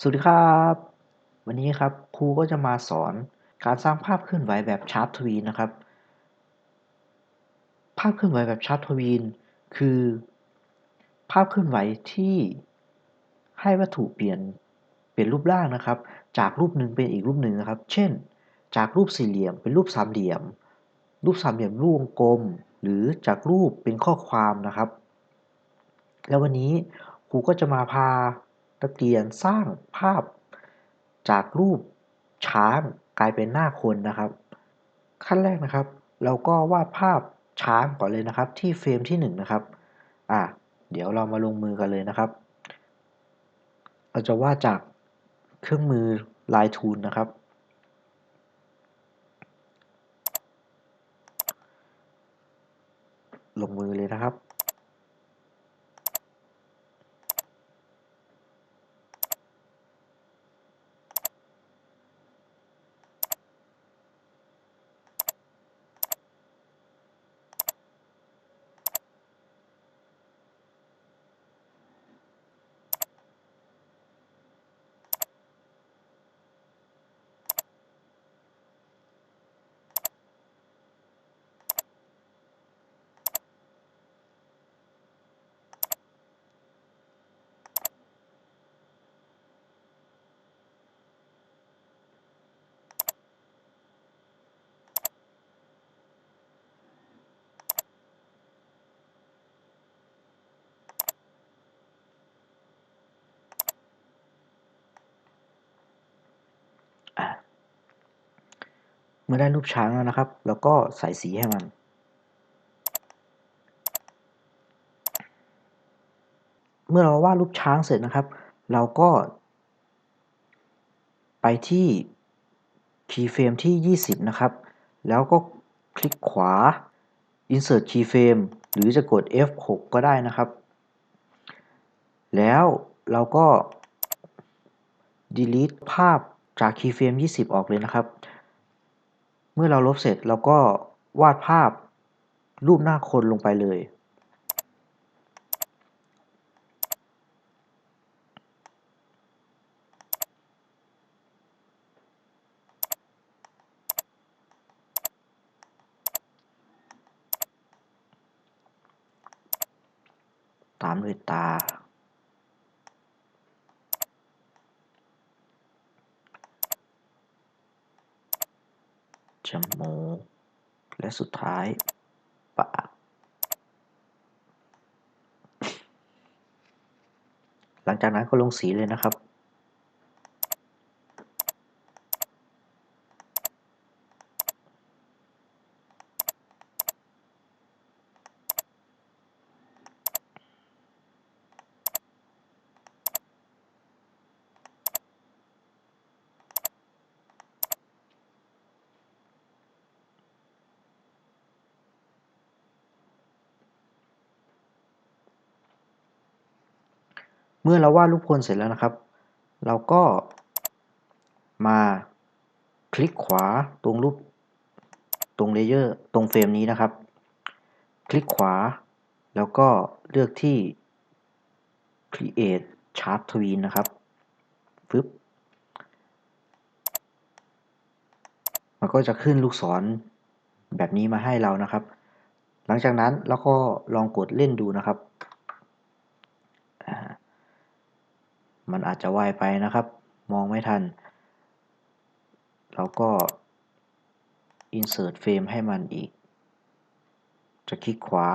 สวัสดีครับ วันนี้ครับครูก็จะมาสอนการสร้างภาพเคลื่อนไหวแบบชาร์ปทวีนนะครับ ภาพเคลื่อนไหวแบบชาร์ปทวีนคือ ภาพเคลื่อนไหวที่ให้วัตถุเปลี่ยนเปลี่ยนรูปร่างนะครับ จากรูปหนึ่งเป็นอีกรูปหนึ่งนะครับ เช่น จากรูปสี่เหลี่ยมเป็นรูปสามเหลี่ยม รูปสามเหลี่ยมรูปวงกลม หรือจากรูปเป็นข้อความนะครับ แล้ววันนี้ครูก็จะมาพา นักเรียนสร้างภาพจากรูปช้างกลายเป็นหน้าคนนะครับ ขั้นแรกนะครับ เราก็วาดภาพช้างก่อนเลยนะครับ ที่เฟรมที่1นนะครับอะเดี๋ยวเรามาลงมือกันเลยนะครับ เราจะวาดจากเครื่องมือลายทูนนะครับ ลงมือเลยนะครับอะเมื่อได้รูปช้างแล้วนะครับ แล้วก็ใส่สีให้มัน เมื่อเราวาดรูปช้างเสร็จนะครับ เราก็ ไปที่ keyframe ที่ 20 นะครับ แล้วก็คลิกขวา insert keyframe หรือจะกด F6 ก็ได้นะครับ แล้วเราก็ delete ภาพจาก keyframe 20 ออกเลยนะครับ เมื่อเราลบเสร็จเราก็วาดภาพรูปหน้าคนลงไปเลย ตามด้วยตา จมูก และสุดท้ายปาก หลังจากนั้นก็ลงสีเลยนะครับ เมื่อเราวาดรูปคนเสร็จแล้วนะครับ เราก็มาคลิกขวาตรงรูปตรงเลเยอร์ตรงเฟรมนี้นะครับ คลิกขวา แล้วก็เลือกที่ create chart tween นะครับฟึบมันก็จะขึ้นลูกศรแบบนี้มาให้เรานะครับ หลังจากนั้นเราก็ลองกดเล่นดูนะครับ มันอาจจะไวไปนะครับ มองไม่ทัน เราก็ insert frame ให้มันอีก จะคลิกขวา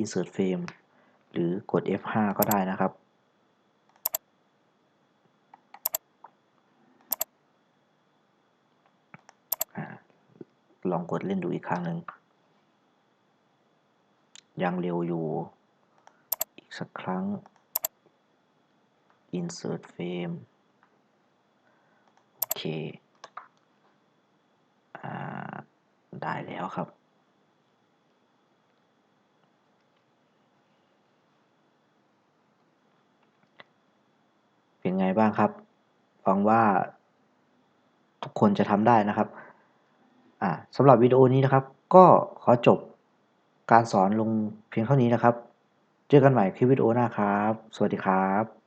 insert frame หรือกด F5 ก็ได้นะครับลองกดเล่นดูอีกครั้งหนึ่ง ยังเร็วอยู่ อีกสักครั้ง insert frame โอเคได้แล้วครับ เป็นไงบ้างครับฟังว่าทุกคนจะทำได้นะครับสำหรับวิดีโอนี้นะครับ ก็ขอจบการสอนลงเพียงเท่านี้นะครับ เจอกันใหม่คลิปวิดีโอหน้าครับ สวัสดีครับ